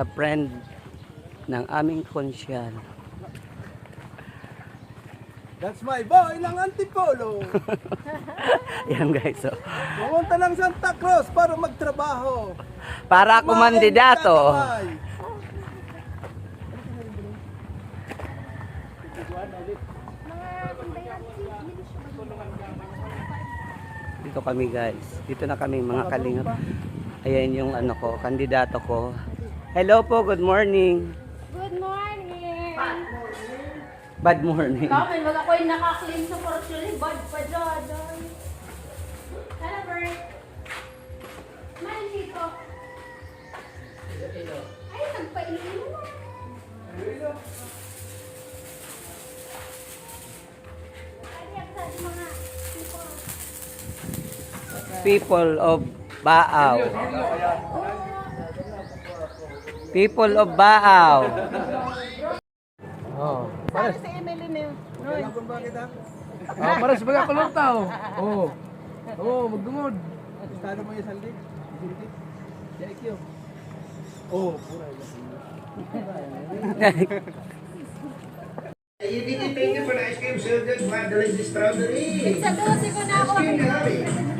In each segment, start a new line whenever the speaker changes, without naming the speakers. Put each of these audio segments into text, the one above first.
sa friend ng aming konsyal.
That's my boy ng Antipolo.
Yan guys, oh.
Pumunta ng Santa Cruz para magtrabaho.
Para ako
Kumain,
mandidato.
kakabay.
Dito kami guys. Dito na kami mga kalingap. Ayan yung ano ko, kandidato ko. Hello po, good morning.
Good morning!
Bad morning.
Kami, mag ako'y naka-clean sa porcelain. Bad pa dyan. Hello, Bert. Smile dito. Ay, nagpainom mo. People
of Baaw. People of Baaw.
Oh.
Kailan kung bakit ha?
Ah, para sa mga kulong tao. Oh. Oh, magdungod.
Estado mo yung saldi? Thank you. Oh, pura.
You didn't thank you for the ice cream so. Wow, delicious strawberry.
Sa 12 ko na ako.
Ice cream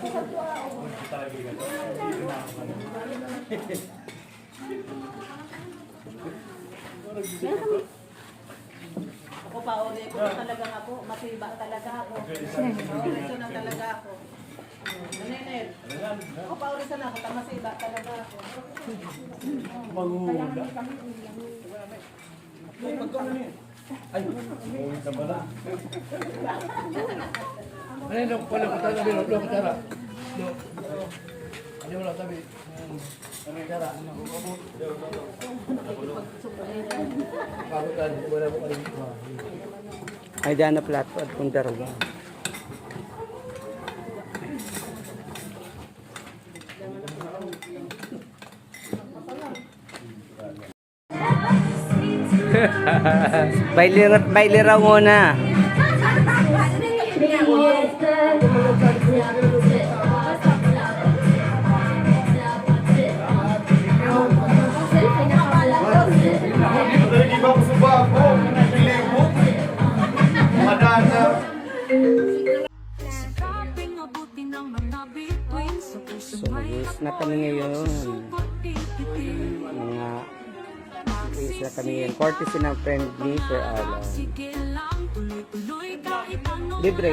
Ako pa, uli ko na talaga ako. Masiba talaga ako. Ito na talaga ako. Nanenel. Ako pa uli sana ako. Masiba talaga ako.
Ano yung pala kata tabi dok dok tara. Dok. Ano wala tabi. Ano tara. Pagutan, wala mo kalim.
Ay, dyan na platform kung darawa. Bailir, bailiraw muna. So, yes, na kami ngayon. Mga yes, na kami ngayon. Courtesy ng friend ni Sir Alan. Libre.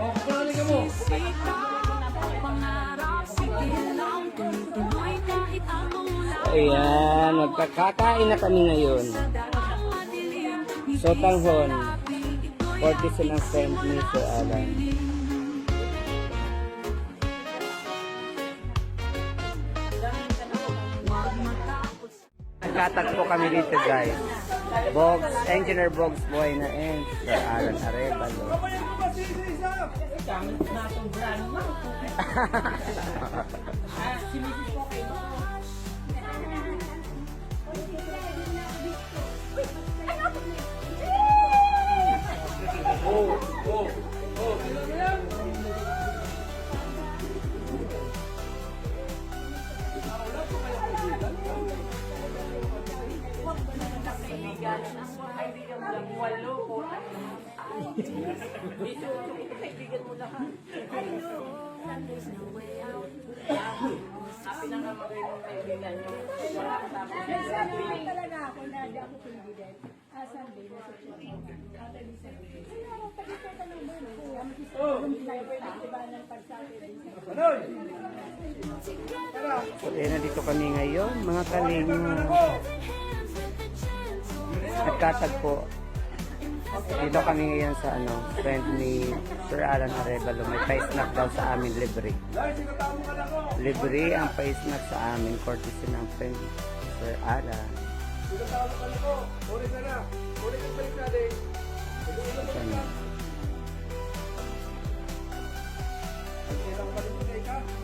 Oh, kapalali ka mo.
Ayan, magkakakain na kami ngayon. So, tanghon. Courtesy ng friend ni Sir Alan. Nagkatagpo kami dito guys. Bogs, Engineer Bogs Boy na and Sir Alan Arevalo.
Gamit na itong brand mo. Ah, si Mrs. po kayo.
Talaga ako na di ako pinigil. Ah, Sunday na sa church. Pagkikita ng mga ko? Ang yung pinag-iba ng pagsabi.
So, eh, nandito kami ngayon, mga kalingo. Nagkatagpo. Dito kami ngayon sa ano, friend ni Sir Alan Arevalo. May face snack daw sa amin, libre. Libre ang face snack sa amin, courtesy ng friend Sir Alan.
Ayan. Thank you.